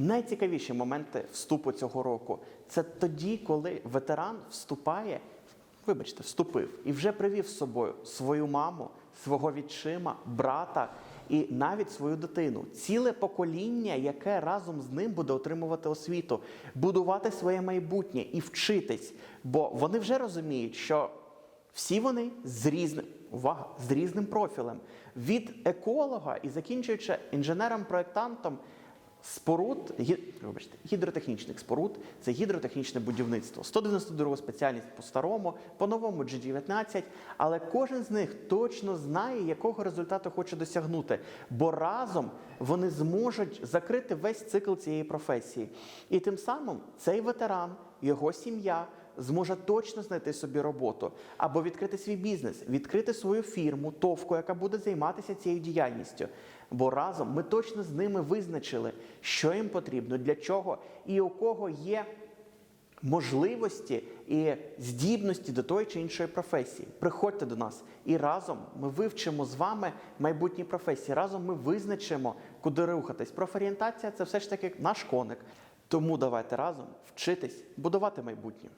Найцікавіші моменти вступу цього року це тоді, коли ветеран вступає, вибачте, вступив і вже привів з собою свою маму, свого відчима, брата і навіть свою дитину. Ціле покоління, яке разом з ним буде отримувати освіту, будувати своє майбутнє і вчитись. Бо вони вже розуміють, що всі вони з різним увага, з різним профілем від еколога і закінчуючи інженером-проєктантом споруд, вибачте, гідротехнічних споруд, це гідротехнічне будівництво. 192 спеціальність по-старому, по-новому G19, але кожен з них точно знає, якого результату хоче досягнути, бо разом вони зможуть закрити весь цикл цієї професії. І тим самим цей ветеран, його сім'я зможе точно знайти собі роботу або відкрити свій бізнес, відкрити свою фірму, товку, яка буде займатися цією діяльністю. Бо разом ми точно з ними визначили, що їм потрібно, для чого і у кого є можливості і здібності до тої чи іншої професії. Приходьте до нас і разом ми вивчимо з вами майбутні професії. Разом ми визначимо, куди рухатись. Профорієнтація це все ж таки наш коник. Тому давайте разом вчитись будувати майбутнє.